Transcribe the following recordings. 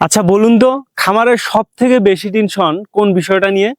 আচ্ছা বলুন তো, খামারের সব থেকে বেশি টেনশন কোন বিষয়টা নিয়ে?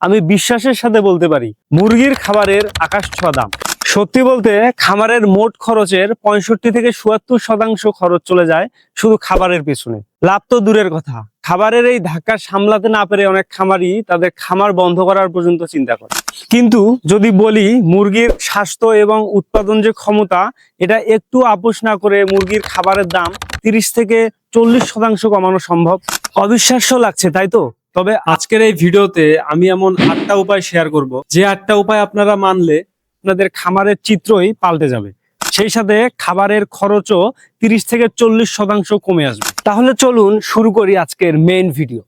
আমি বিশ্বাসের সাথে বলতে পারি, মুরগির খাবারের আকাশ ছোঁয়া দাম। সত্যি বলতে, খামারের মোট খরচের পঁয়ষট্টি থেকে চুয়াত্তর শতাংশ খরচ চলে যায় শুধু খাবারের পিছনে। লাভ তো দূরের কথা। খাবারের এই ধাক্কা সামলাতে না পেরে অনেক খামারই তাদের খামার বন্ধ করার পর্যন্ত চিন্তা করে। কিন্তু যদি বলি, মুরগির স্বাস্থ্য এবং উৎপাদন যে ক্ষমতা, এটা একটু আপোষ না করে মুরগির খাবারের দাম তিরিশ থেকে চল্লিশ শতাংশ কমানো সম্ভব। অবিশ্বাস্য লাগছে, তাই তো? তবে আজকের এই ভিডিওতে আমি এমন আটটা উপায় শেয়ার করব। যে আটটা উপায় আপনারা মানলে আপনাদের খামারের চিত্রই পাল্টে যাবে। সেই সাথে খাবারের খরচও তিরিশ থেকে চল্লিশ শতাংশ কমে আসবে। তাহলে চলুন শুরু করি আজকের মেইন ভিডিও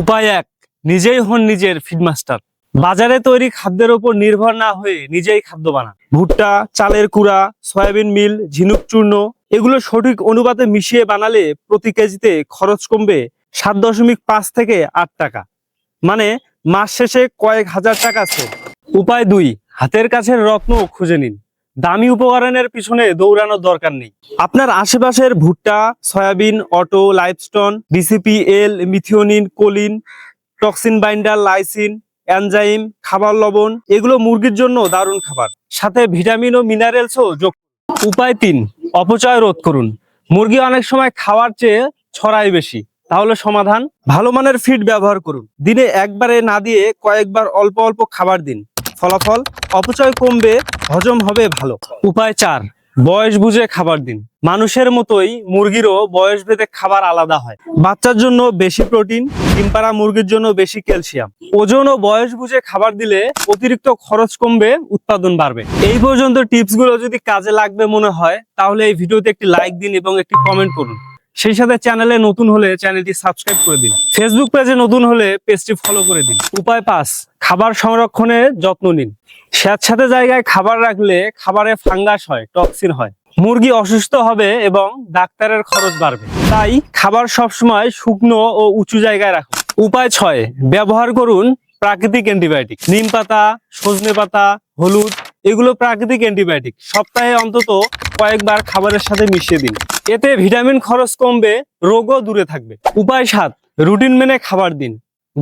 উপায় এক, নিজেই হন নিজের ফিডমাস্টার বাজারে তৈরি খাদ্যের উপর নির্ভর না হয়ে নিজেই খাদ্য বানান। ভুট্টা, চালের কুড়া, সয়াবিন মিল, ঝিনুক চূর্ণ, এগুলো সঠিক অনুপাতে মিশিয়ে বানালে প্রতি কেজিতে খরচ কমবে সাত দশমিক পাঁচ থেকে আট টাকা। মানে মাস শেষে কয়েক হাজার টাকা আছে উপায় দুই, হাতের কাছের রত্ন খুঁজে নিন। দামি উপকরণের পিছনে দৌড়ানোর দরকার নেই। আপনার আশেপাশের ভুট্টা, soybean, auto limestone DCP L methionine, choline, toxin binder, lysine, enzyme, খাবার লবণ, এগুলো মুরগির জন্য দারুণ খাবার। সাথে ভিটামিন ও মিনারেলসও যোগ উপায় তিন, অপচয় রোধ করুন। মুরগি অনেক সময় খাওয়ার চেয়ে ছড়ায় বেশি। তাহলে সমাধান? ভালো মানের ফিড ব্যবহার করুন। দিনে একবারে না দিয়ে কয়েকবার অল্প অল্প খাবার দিন। ফলাফল, অপচয় কমবে, হজম হবে ভালো। উপায় চার, বয়স বুঝে খাবার দিন। মানুষের মতোই মুরগিরও বয়স ভেদে খাবার আলাদা হয়। বাচ্চার জন্য বেশি প্রোটিন, ডিমপাড়া মুরগির জন্য বেশি ক্যালসিয়াম। ওজন ও বয়স বুঝে খাবার দিলে অতিরিক্ত খরচ কমবে, উৎপাদন বাড়বে। এই পর্যন্ত টিপসগুলো যদি কাজে লাগবে মনে হয়, তাহলে এই ভিডিওতে একটি লাইক দিন এবং একটি কমেন্ট করুন। সেই সাথে চ্যানেলে নতুন হলে চ্যানেলটি সাবস্ক্রাইব করে দিন। ফেসবুক পেজে নতুন হলে পেজটি ফলো করে দিন। উপায় পাঁচ খাবার সংরক্ষণে যত্ন নিন। স্যাঁতস্যাঁতে জায়গায় খাবার রাখলে খাবারে ফাঙ্গাস হয়, টক্সিন হয়। মুরগি অসুস্থ হবে এবং ডাক্তারের খরচ বাড়বে। তাই খাবার সবসময় শুকনো ও উঁচু জায়গায় রাখুন। উপায় ছয়, ব্যবহার করুন প্রাকৃতিক অ্যান্টিবায়োটিক। নিম পাতা, সজনে পাতা, হলুদ, এগুলো প্রাকৃতিক অ্যান্টিবায়োটিক। সপ্তাহে অন্তত কয়েকবার খাবারের সাথে মিশিয়ে দিন। এতে ভিটামিন খরচ কমবে, রোগও দূরে থাকবে। উপায় সাত, রুটিন মেনে খাবার দিন।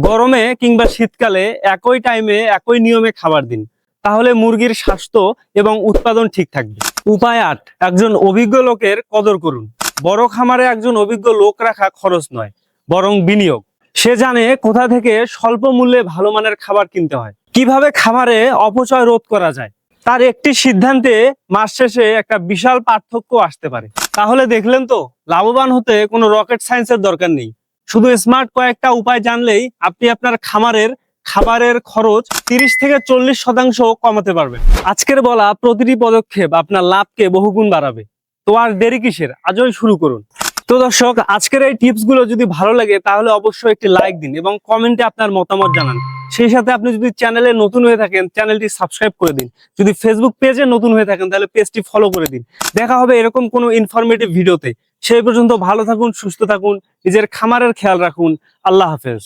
গরমে কিংবা শীতকালে একই টাইমে একই নিয়মে খাবার দিন। তাহলে মুরগির স্বাস্থ্য এবং উৎপাদন ঠিক থাকবে। উপায় আট, একজন অভিজ্ঞ লোকের কদর করুন। বড় খামারে একজন অভিজ্ঞ লোক রাখা খরচ নয়, বরং বিনিয়োগ। সে জানে কোথা থেকে স্বল্প মূল্যে ভালো মানের খাবার কিনতে হয়। কীভাবে খামারে অপচয় রোধ করা যায়? তার একটি সিদ্ধান্তে মাস শেষে একটা বিশাল পার্থক্য আসতে পারে। তাহলে দেখলেন তো, লাভবান হতে কোনো রকেট সায়েন্সের দরকার নেই। শুধু স্মার্ট কয়েকটা উপায় জানলেই আপনি আপনার খামারের, খাবারের খরচ তিরিশ থেকে চল্লিশ শতাংশ কমাতে পারবেন। আজকের বলা প্রতিটি পদক্ষেপ আপনার লাভকে বহুগুণ বাড়াবে। তো আর দেরি কিসের? আজই শুরু করুন। তো দর্শক, আজকের এই টিপসগুলো যদি ভালো লাগে, তাহলে অবশ্যই একটি লাইক দিন এবং কমেন্টে আপনার মতামত জানান। সেই সাথে আপনি যদি চ্যানেলে নতুন হয়ে থাকেন চ্যানেলটি সাবস্ক্রাইব করে দিন। যদি ফেসবুক পেজে নতুন হয়ে থাকেন, তাহলে পেজটি ফলো করে দিন। দেখা হবে এরকম কোনো ইনফরমেটিভ ভিডিওতে সেই পর্যন্ত ভালো থাকুন সুস্থ থাকুন নিজের খামারের খেয়াল রাখুন। আল্লাহ হাফেজ।